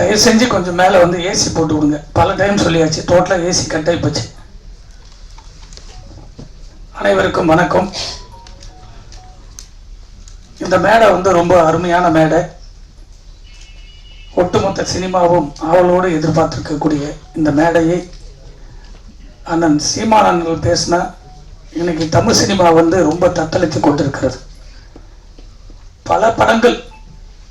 தயவு செஞ்சு கொஞ்சம் மேலே வந்து ஏசி போட்டு விடுங்க. பல டைம் சொல்லியாச்சு. டோட்டலாக ஏசி கட்டாகி போச்சு. அனைவருக்கும் வணக்கம். இந்த மேடை வந்து ரொம்ப அருமையான மேடை. ஒட்டுமொத்த சினிமாவும் ஆவலோடு எதிர்பார்த்திருக்கக்கூடிய இந்த மேடையை அண்ணன் சீமானங்கள் பேசினா இன்னைக்கு தமிழ் சினிமா வந்து ரொம்ப தத்தளித்து கொண்டிருக்கிறது. பல படங்கள்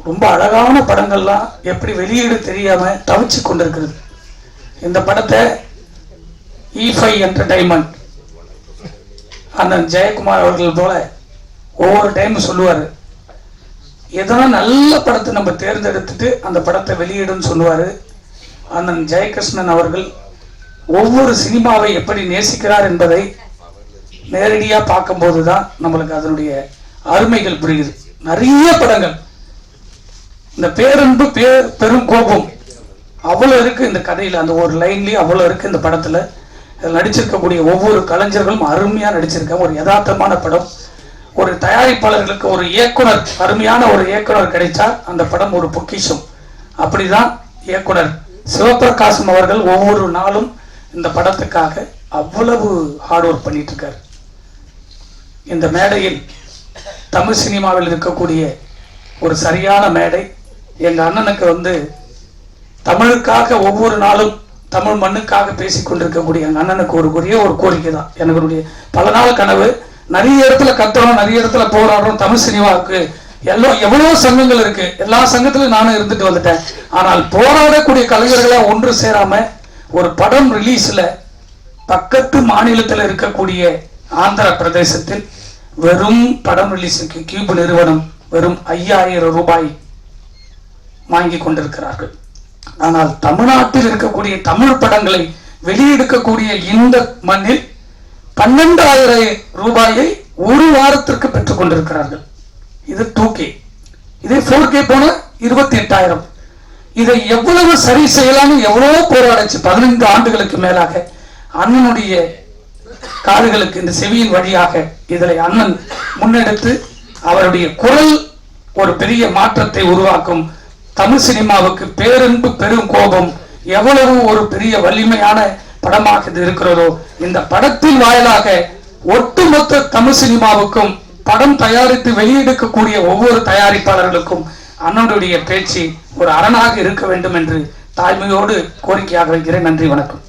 ரொம்ப அழகான படங்கள்லாம் எப்படி வெளியீடு தெரியாம தவிச்சு கொண்டிருக்கிறது. இந்த படத்தை இ ஃபைவ் என்டர்டைன்மெண்ட் அண்ணன் ஜெயக்குமார் அவர்கள் போல ஒவ்வொரு டைமும் சொல்லுவார். எதனா நல்ல படத்தை நம்ம தேர்ந்தெடுத்துட்டு அந்த படத்தை வெளியிடுன்னு சொல்லுவார். அண்ணன் ஜெயகிருஷ்ணன் அவர்கள் ஒவ்வொரு சினிமாவை எப்படி நேசிக்கிறார் என்பதை நேரடியாக பார்க்கும்போது தான் நம்மளுக்கு அதனுடைய அருமைகள் புரியுது. நிறைய படங்கள். இந்த பேரன்பு பே பெரும் கோபம் அவ்வளோ இருக்கு இந்த கதையில். அந்த ஒரு லைன்லேயே அவ்வளோ இருக்கு இந்த படத்தில். இதில் நடிச்சிருக்கக்கூடிய ஒவ்வொரு கலைஞர்களும் அருமையாக நடிச்சிருக்காங்க. ஒரு யதார்த்தமான படம். ஒரு தயாரிப்பாளர்களுக்கு ஒரு இயக்குனர் அருமையான ஒரு இயக்குனர் கிடைச்சா அந்த படம் ஒரு பொக்கிஷம். அப்படிதான் இயக்குனர் சிவபிரகாசம் அவர்கள் ஒவ்வொரு நாளும் இந்த படத்துக்காக அவ்வளவு ஹார்ட் ஒர்க் பண்ணிட்டு இருக்கார் இந்த மேடையில் தமிழ் சினிமாவில் இருக்கக்கூடிய ஒரு சரியான மேடை எங்க அண்ணனுக்கு வந்து தமிழுக்காக ஒவ்வொரு நாளும் தமிழ் மண்ணுக்காக பேசி கொண்டிருக்கக்கூடிய எங்க அண்ணனுக்கு ஒரு ஒரே ஒரு கோரிக்கை தான். எனக்குடைய பல நாள் கனவு நிறைய இடத்துல கத்துறோம் நிறைய இடத்துல போராடுறோம் தமிழ் சினிமாவுக்கு. எல்லாம் எவ்வளோ சங்கங்கள் இருக்கு. எல்லா சங்கத்திலும் நானும் இருந்துட்டு வந்துட்டேன். ஆனால் போராடக்கூடிய கலைஞர்களை ஒன்று சேராம ஒரு படம் ரிலீஸ்ல பக்கத்து மாநிலத்தில் இருக்கக்கூடிய ஆந்திர பிரதேசத்தில் வெறும் படம் ரிலீஸுக்கு கியூப் நிறுவனம் வெறும் ஐயாயிரம் ரூபாய் வாங்கி கொண்டிருக்கிறார்கள். ஆனால் தமிழ்நாட்டில் இருக்கக்கூடிய தமிழ் படங்களை வெளியெடுக்கக்கூடிய இந்த மண்ணில் பன்னெண்டாயிரம் ரூபாயை ஒரு வாரத்திற்கு பெற்றுக் கொண்டிருக்கிறார்கள். இது டூ கே இதே ஃபோர் கே போன இருபத்தி எட்டாயிரம் இதை எவ்வளவு சரி செய்யலாம்னு எவ்வளவோ போராடிச்சு பதினைந்து ஆண்டுகளுக்கு மேலாக அண்ணனுடைய காதுகளுக்கு இந்த செவியின் வழியாக இதில் அண்ணன் முன்னெடுத்து அவருடைய குரல் ஒரு பெரிய மாற்றத்தை உருவாக்கும் தமிழ் சினிமாவுக்கு பேரன்பு பெரும் கோபம் எவ்வளவு ஒரு பெரிய வலிமையான படமாக இருக்கிறதோ இந்த படத்தின் வாயிலாக ஒட்டுமொத்த தமிழ் சினிமாவுக்கும் படம் தயாரித்து வெளியெடுக்கக்கூடிய ஒவ்வொரு தயாரிப்பாளர்களுக்கும் அண்ணனுடைய பேச்சு ஒரு அரணாக இருக்க வேண்டும் என்று தாய்மையோடு கோரிக்கையாக வைக்கிறேன். நன்றி வணக்கம்.